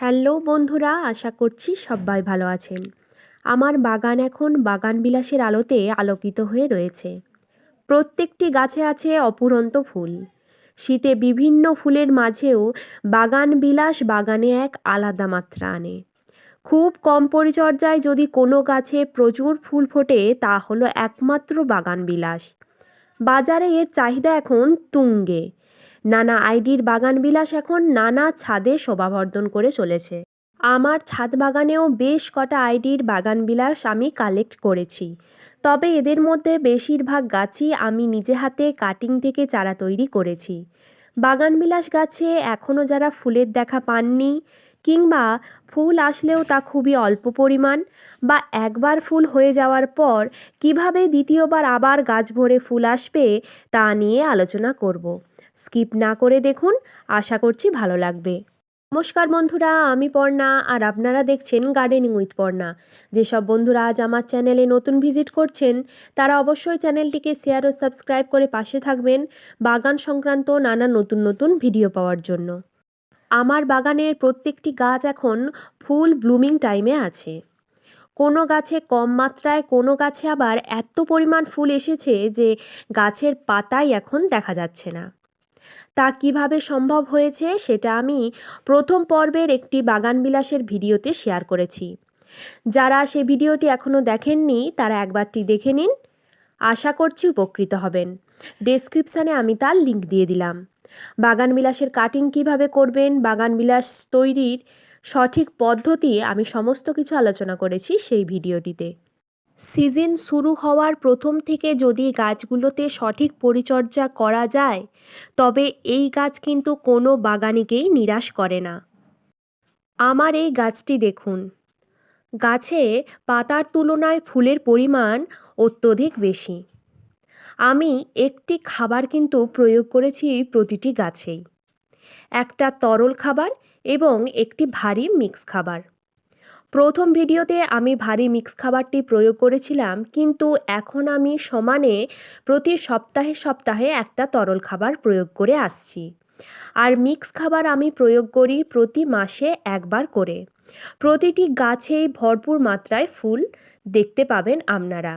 Hello বন্ধুরা, আশা করছি সবাই ভালো আছেন। আমার বাগান এখন বাগান বিলাসের আলোতে আলোকিত হয়ে রয়েছে। প্রত্যেকটি গাছে আছে অপুরন্ত ফুল। শীতে বিভিন্ন ফুলের মাঝেও বাগান বিলাস বাগানে এক আলাদা মাত্রা আনে। খুব কম পরিচর্যায় যদি কোনো গাছে প্রচুর ফুল ফোটে, তা হলো একমাত্র বাগান বিলাস বাজারে এর চাহিদা এখন তুঙ্গে। নানা আইডির বাগান বিলাস এখন নানা ছাদে শোভাবর্ধন করে চলেছে। আমার ছাদ বাগানেও বেশ কটা আইডির বাগান বিলাস আমি কালেক্ট করেছি। তবে এদের মধ্যে বেশিরভাগ গাছই আমি নিজে হাতে কাটিং থেকে চারা তৈরি করেছি। বাগান বিলাস গাছে এখনও যারা ফুলের দেখা পাননি কিংবা ফুল আসলেও তা খুবই অল্প পরিমাণ বা একবার ফুল হয়ে যাওয়ার পর কীভাবে দ্বিতীয়বার আবার গাছ ভরে ফুল আসবে তা নিয়ে আলোচনা করব। স্কিপ না করে দেখুন, আশা করছি ভালো লাগবে। নমস্কার বন্ধুরা, আমি পর্ণা, আর আপনারা দেখছেন গার্ডেনিং উইথ পর্ণা। যেসব বন্ধুরা আজ আমার চ্যানেলে নতুন ভিজিট করছেন, তারা অবশ্যই চ্যানেলটিকে শেয়ার ও সাবস্ক্রাইব করে পাশে থাকবেন বাগান সংক্রান্ত নানা নতুন নতুন ভিডিও পাওয়ার জন্য। আমার বাগানের প্রত্যেকটি গাছ এখন ফুল ব্লুমিং টাইমে আছে। কোনো গাছে কম মাত্রায়, কোনো গাছে আবার এত পরিমাণ ফুল এসেছে যে গাছের পাতাই এখন দেখা যাচ্ছে না। তা কীভাবে সম্ভব হয়েছে সেটা আমি প্রথম পর্বের একটি বাগান বিলাসের ভিডিওতে শেয়ার করেছি। যারা সে ভিডিওটি এখনও দেখেননি, তারা একবারটি দেখে নিন। আশা করছি উপকৃত হবেন। ডেসক্রিপশানে আমি তার লিংক দিয়ে দিলাম। বাগান বিলাসের কাটিং কীভাবে করবেন বাগান বিলাস তৈরির সঠিক পদ্ধতি আমি সমস্ত কিছু আলোচনা করেছি সেই ভিডিওটিতে। সিজন শুরু হওয়ার প্রথম থেকে যদি গাছগুলোতে সঠিক পরিচর্যা করা যায়, তবে এই গাছ কিন্তু কোনো বাগানিকেই নিরাশ করে না। আমার এই গাছটি দেখুন। গাছে পাতার তুলনায় ফুলের পরিমাণ অত্যধিক বেশি। আমি একটি খাবার কিন্তু প্রয়োগ করেছি প্রতিটি গাছেই। একটা তরল খাবার এবং একটি ভারী মিক্স খাবার। প্রথম ভিডিওতে আমি ভারী মিক্স খাবারটি প্রয়োগ করেছিলাম, কিন্তু এখন আমি সমানে প্রতি সপ্তাহে সপ্তাহে একটা তরল খাবার প্রয়োগ করে আসছি। আর মিক্স খাবার আমি প্রয়োগ করি প্রতি মাসে একবার করে। প্রতিটি গাছেই ভরপুর মাত্রায় ফুল দেখতে পাবেন আপনারা।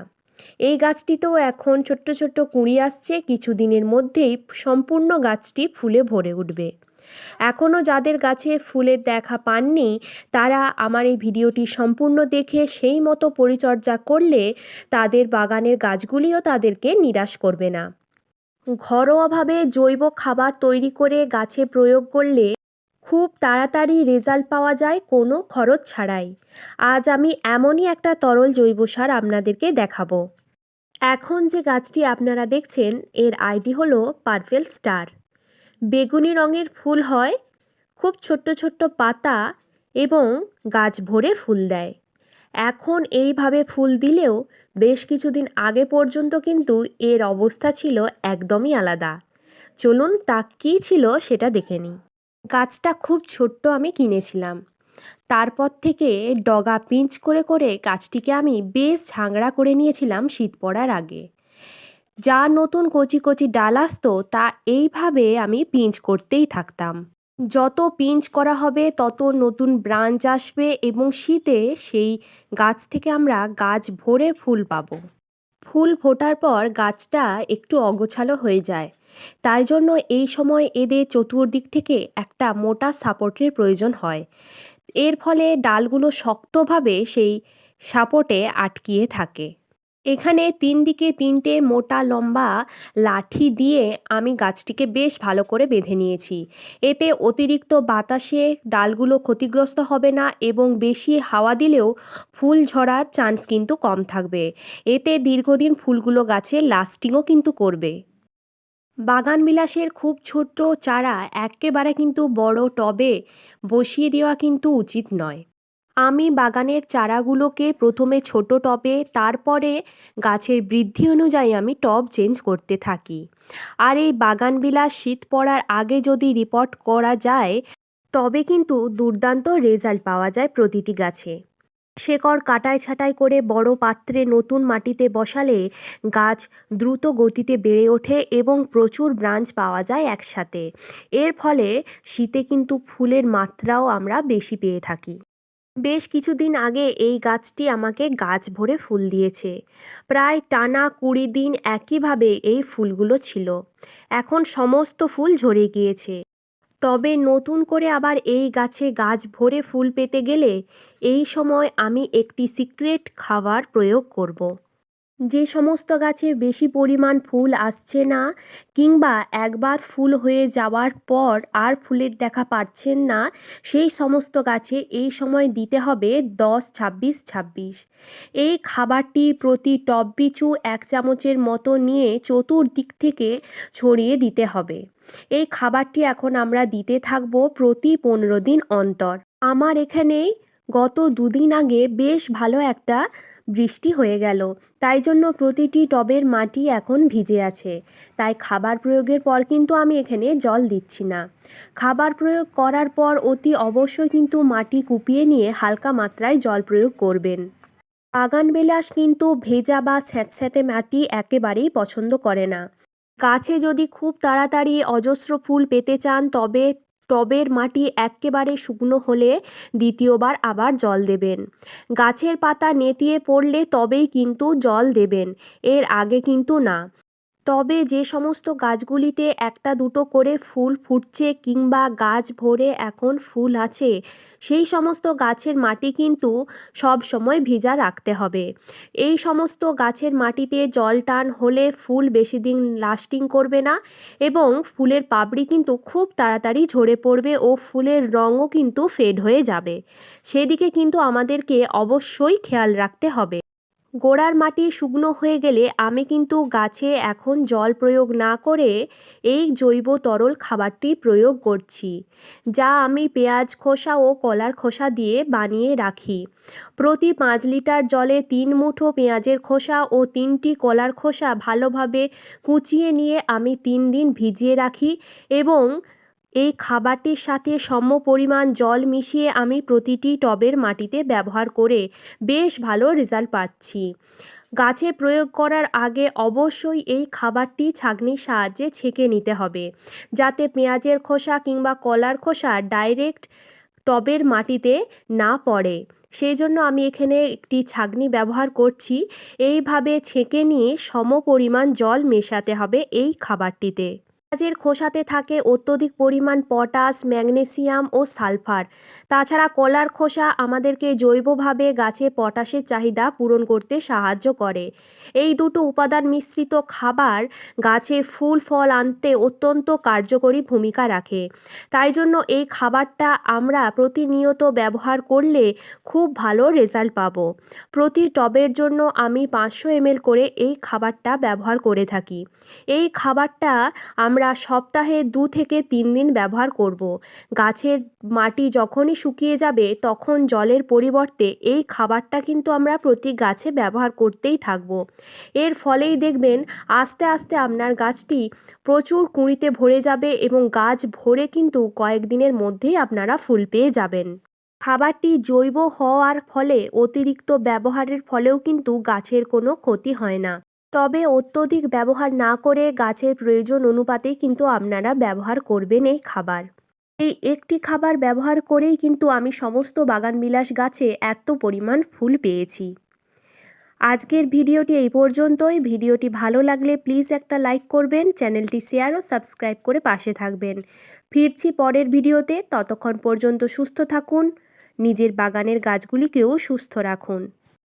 এই গাছটিতেও এখন ছোট্ট ছোট্ট কুঁড়ি আসছে, কিছুদিনের মধ্যেই সম্পূর্ণ গাছটি ফুলে ভরে উঠবে। এখনও যাদের গাছে ফুলের দেখা পাননি, তারা আমার এই ভিডিওটি সম্পূর্ণ দেখে সেই মতো পরিচর্যা করলে তাদের বাগানের গাছগুলিও তাদেরকে নিরাশ করবে না। ঘরোয়াভাবে জৈব খাবার তৈরি করে গাছে প্রয়োগ করলে খুব তাড়াতাড়ি রেজাল্ট পাওয়া যায় কোনো খরচ ছাড়াই। আজ আমি এমনই একটা তরল জৈব সার আপনাদেরকে দেখাবো। এখন যে গাছটি আপনারা দেখছেন, এর আইডি হলো পারফেল স্টার। বেগুনি রঙের ফুল হয়, খুব ছোট্ট ছোট্ট পাতা এবং গাছ ভরে ফুল দেয়। এখন এইভাবে ফুল দিলেও বেশ কিছুদিন আগে পর্যন্ত কিন্তু এর অবস্থা ছিল একদমই আলাদা। চলুন তা কী ছিল সেটা দেখে নিই। গাছটা খুব ছোট্ট আমি কিনেছিলাম। তারপর থেকে ডগা পিঞ্চ করে করে গাছটিকে আমি বেশ ঝাংড়া করে নিয়েছিলাম শীত পড়ার আগে। যা নতুন কচি কচি ডাল আসতো, তা এইভাবে আমি পিঞ্চ করতেই থাকতাম। যত পিঞ্চ করা হবে, তত নতুন ব্রাঞ্চ আসবে এবং শীতে সেই গাছ থেকে আমরা গাছ ভরে ফুল পাবো। ফুল ফোটার পর গাছটা একটু অগোছালো হয়ে যায়। তাই জন্য এই সময় এদের চতুর্দিক থেকে একটা মোটা সাপোর্টের প্রয়োজন হয়। এর ফলে ডালগুলো শক্তভাবে সেই সাপোর্টে আটকিয়ে থাকে। এখানে তিন দিকে তিনটে মোটা লম্বা লাঠি দিয়ে আমি গাছটিকে বেশ ভালো করে বেঁধে নিয়েছি। এতে অতিরিক্ত বাতাসে ডালগুলো ক্ষতিগ্রস্ত হবে না এবং বেশি হাওয়া দিলেও ফুল ঝরার চান্স কিন্তু কম থাকবে। এতে দীর্ঘদিন ফুলগুলো গাছে লাস্টিংও কিন্তু করবে। বাগান বিলাসের খুব ছোট্ট চারা একেবারে কিন্তু বড় টবে বসিয়ে দেওয়া কিন্তু উচিত নয়। আমি বাগানের চারাগুলোকে প্রথমে ছোট টবে, তারপরে গাছের বৃদ্ধি অনুযায়ী আমি টব চেঞ্জ করতে থাকি। আর এই বাগান বিলাস শীত পড়ার আগে যদি রিপোর্ট করা যায়, তবে কিন্তু দুর্দান্ত রেজাল্ট পাওয়া যায় প্রতিটি গাছে। শেকড় কাটাই ছাঁটাই করে বড় পাত্রে নতুন মাটিতে বসালে গাছ দ্রুত গতিতে বেড়ে ওঠে এবং প্রচুর ব্রাঞ্চ পাওয়া যায় একসাথে। এর ফলে শীতে কিন্তু ফুলের মাত্রাও আমরা বেশি পেয়ে থাকি। বেশ কিছুদিন আগে এই গাছটি আমাকে গাছ ভরে ফুল দিয়েছে। প্রায় টানা কুড়ি দিন একইভাবে এই ফুলগুলো ছিল। এখন সমস্ত ফুল ঝরে গিয়েছে। তবে নতুন করে আবার এই গাছে গাছ ভরে ফুল পেতে গেলে এই সময় আমি একটি সিক্রেট খাবার প্রয়োগ করব। যে সমস্ত গাছে বেশি পরিমাণ ফুল আসছে না কিংবা একবার ফুল হয়ে যাওয়ার পর আর ফুলের দেখা পাচ্ছেন না, সেই সমস্ত গাছে এই সময় দিতে হবে দশ, ছাব্বিশ ছাব্বিশ। এই খাবারটি প্রতি টব পিছু এক চামচের মতো নিয়ে চতুর্দিক থেকে ছড়িয়ে দিতে হবে। এই খাবারটি এখন আমরা দিতে থাকব প্রতি পনেরো দিন অন্তর। আমার এখানে গত দুদিন আগে বেশ ভালো একটা বৃষ্টি হয়ে গেল। তাই জন্য প্রতিটি টবের মাটি এখন ভিজে আছে। তাই খাবার প্রয়োগের পর কিন্তু আমি এখানে জল দিচ্ছি না। খাবার প্রয়োগ করার পর অতি অবশ্যই কিন্তু মাটি কুপিয়ে নিয়ে হালকা মাত্রায় জল প্রয়োগ করবেন। বাগানবিলাস কিন্তু ভেজা বা স্যাঁতস্যাঁতে মাটি একেবারেই পছন্দ করে না। গাছে যদি খুব তাড়াতাড়ি অজস্র ফুল পেতে চান, তবে টবের মাটি একেবারে শুকনো হলে দ্বিতীয়বার আবার জল দেবেন। গাছের পাতা নেতিয়ে পড়লে তবেই কিন্তু জল দেবেন, এর আগে কিন্তু না। তবে যে সমস্ত গাছগুলিতে একটা দুটো করে ফুল ফুটছে কিংবা গাছ ভরে এখন ফুল আছে, সেই সমস্ত গাছের মাটি কিন্তু সব সময় ভেজা রাখতে হবে। এই সমস্ত গাছের মাটিতে জল টান হলে ফুল বেশি দিন লাস্টিং করবে না এবং ফুলের পাপড়ি কিন্তু খুব তাড়াতাড়ি ঝরে পড়বে ও ফুলের রঙও কিন্তু ফেড হয়ে যাবে। সেদিকে কিন্তু আমাদেরকে অবশ্যই খেয়াল রাখতে হবে। গোড়ার মাটি শুকনো হয়ে গেলে আমি কিন্তু গাছে এখন জল প্রয়োগ না করে এই জৈব তরল খাবারটি প্রয়োগ করছি, যা আমি পেঁয়াজ খোসা ও কলার খোসা দিয়ে বানিয়ে রাখি। প্রতি পাঁচ লিটার জলে তিন মুঠো পেঁয়াজের খোসা ও তিনটি কলার খোসা ভালোভাবে কুচিয়ে নিয়ে আমি তিন দিন ভিজিয়ে রাখি এবং এই খাবারটির সাথে সম পরিমাণ জল মিশিয়ে আমি প্রতিটি টবের মাটিতে ব্যবহার করে বেশ ভালো রেজাল্ট পাচ্ছি। গাছে প্রয়োগ করার আগে অবশ্যই এই খাবারটি ছাঁকনির সাহায্যে ছেঁকে নিতে হবে, যাতে পেঁয়াজের খোসা কিংবা কলার খোসা ডাইরেক্ট টবের মাটিতে না পড়ে। সেই জন্য আমি এখানে একটি ছাঁকনি ব্যবহার করছি। এইভাবে ছেঁকে নিয়ে সম পরিমাণ জল মেশাতে হবে এই খাবারটিতে। পেঁয়াজের খোসাতে থাকে অত্যধিক পরিমাণ পটাশ, ম্যাগনেসিয়াম ও সালফার। তাছাড়া কলার খোসা আমাদেরকে জৈবভাবে গাছে পটাশের চাহিদা পূরণ করতে সাহায্য করে। এই দুটো উপাদান মিশ্রিত খাবার গাছে ফুল, ফল আনতে অত্যন্ত কার্যকরী ভূমিকা রাখে। তাই জন্য এই খাবারটা আমরা প্রতিনিয়ত ব্যবহার করলে খুব ভালো রেজাল্ট পাবো। প্রতি টবের জন্য আমি পাঁচশো এমএল করে এই খাবারটা ব্যবহার করে থাকি। এই খাবারটা আমরা আমরা সপ্তাহে দু থেকে তিন দিন ব্যবহার করব। গাছের মাটি যখনই শুকিয়ে যাবে, তখন জলের পরিবর্তে এই খাবারটা কিন্তু আমরা প্রতি গাছে ব্যবহার করতেই থাকব। এর ফলেই দেখবেন আস্তে আস্তে আপনার গাছটি প্রচুর কুঁড়িতে ভরে যাবে এবং গাছ ভরে কিন্তু কয়েকদিনের মধ্যেই আপনারা ফুল পেয়ে যাবেন। খাবারটি জৈব হওয়ার ফলে অতিরিক্ত ব্যবহারের ফলেও কিন্তু গাছের কোনো ক্ষতি হয় না। তবে অত্যধিক ব্যবহার না করে গাছের প্রয়োজন অনুপাতেই কিন্তু আপনারা ব্যবহার করবেন এই খাবার। এই একটি খাবার ব্যবহার করেই কিন্তু আমি সমস্ত বাগানবিলাস গাছে এত পরিমাণ ফুল পেয়েছি। আজকের ভিডিওটি এই পর্যন্তই। ভিডিওটি ভালো লাগলে প্লিজ একটা লাইক করবেন, চ্যানেলটি শেয়ার ও সাবস্ক্রাইব করে পাশে থাকবেন। ফিরছি পরের ভিডিওতে। ততক্ষণ পর্যন্ত সুস্থ থাকুন, নিজের বাগানের গাছগুলিকেও সুস্থ রাখুন।